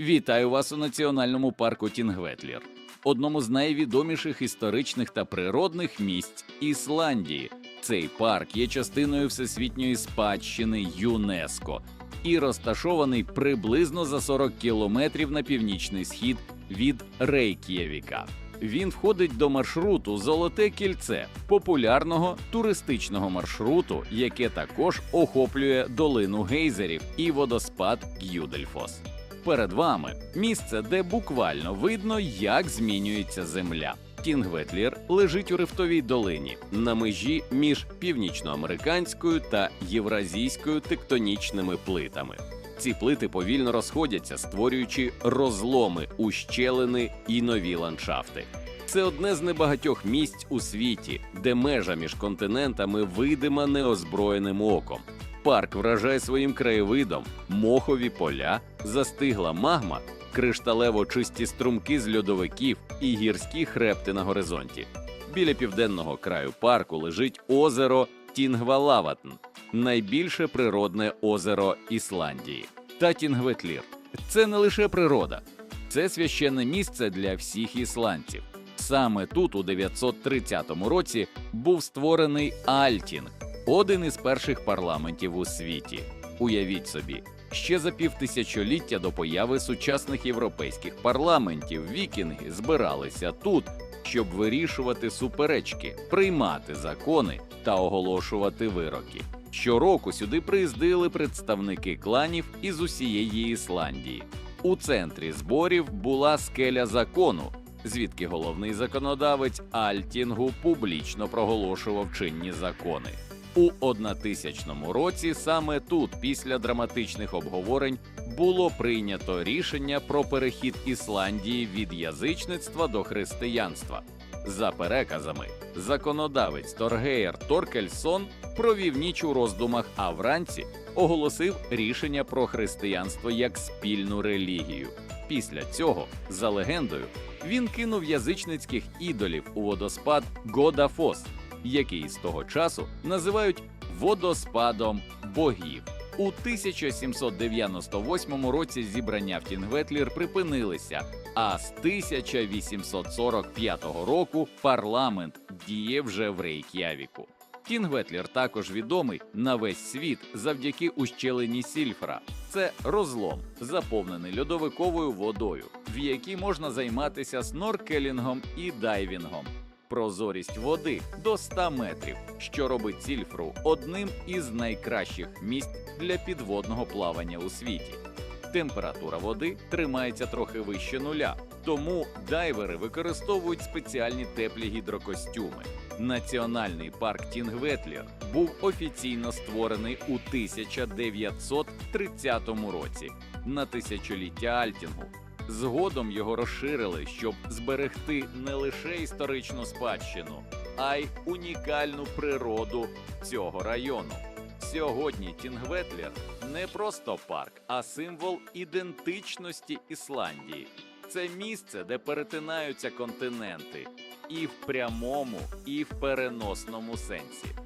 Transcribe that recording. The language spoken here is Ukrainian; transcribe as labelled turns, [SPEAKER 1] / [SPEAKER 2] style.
[SPEAKER 1] Вітаю вас у національному парку Тінгветлір, одному з найвідоміших історичних та природних місць Ісландії. Цей парк є частиною всесвітньої спадщини ЮНЕСКО і розташований приблизно за 40 кілометрів на північний схід від Рейк'євіка. Він входить до маршруту Золоте кільце, популярного туристичного маршруту, яке також охоплює долину гейзерів і водоспад Гюдельфос. Перед вами місце, де буквально видно, як змінюється земля. Тінгветлір лежить у рифтовій долині на межі між північноамериканською та євразійською тектонічними плитами. Ці плити повільно розходяться, створюючи розломи, ущелини і нові ландшафти. Це одне з небагатьох місць у світі, де межа між континентами видима неозброєним оком. Парк вражає своїм краєвидом, мохові поля, застигла магма, кришталево чисті струмки з льодовиків і гірські хребти на горизонті. Біля південного краю парку лежить озеро Тінгвалаватн, найбільше природне озеро Ісландії. Та Тінгветлір. Це не лише природа, це священне місце для всіх ісландців. Саме тут, у 930 році, був створений Альтінг, один із перших парламентів у світі. Уявіть собі, ще за півтисячоліття до появи сучасних європейських парламентів вікінги збиралися тут, щоб вирішувати суперечки, приймати закони та оголошувати вироки. Щороку сюди приїздили представники кланів із усієї Ісландії. У центрі зборів була скеля закону, звідки головний законодавець Альтінгу публічно проголошував чинні закони. У 1000 році саме тут, після драматичних обговорень, було прийнято рішення про перехід Ісландії від язичництва до християнства. За переказами, законодавець Торгеєр Торкельсон провів ніч у роздумах, а вранці оголосив рішення про християнство як спільну релігію. Після цього, за легендою, він кинув язичницьких ідолів у водоспад Годафос, який з того часу називають водоспадом богів. У 1798 році зібрання в Тінгветлір припинилися, а з 1845 року парламент діє вже в Рейк'явіку. Тінгветлір також відомий на весь світ завдяки ущелині Сільфра. Це розлом, заповнений льодовиковою водою, в якій можна займатися сноркелінгом і дайвінгом. Прозорість води до 100 метрів, що робить Сільфру одним із найкращих місць для підводного плавання у світі. Температура води тримається трохи вище нуля, тому дайвери використовують спеціальні теплі гідрокостюми. Національний парк Тінгветлір був офіційно створений у 1930 році на тисячоліття Альтінгу. Згодом його розширили, щоб зберегти не лише історичну спадщину, а й унікальну природу цього району. Сьогодні Тінгветлір не просто парк, а символ ідентичності Ісландії. Це місце, де перетинаються континенти, і в прямому, і в переносному сенсі.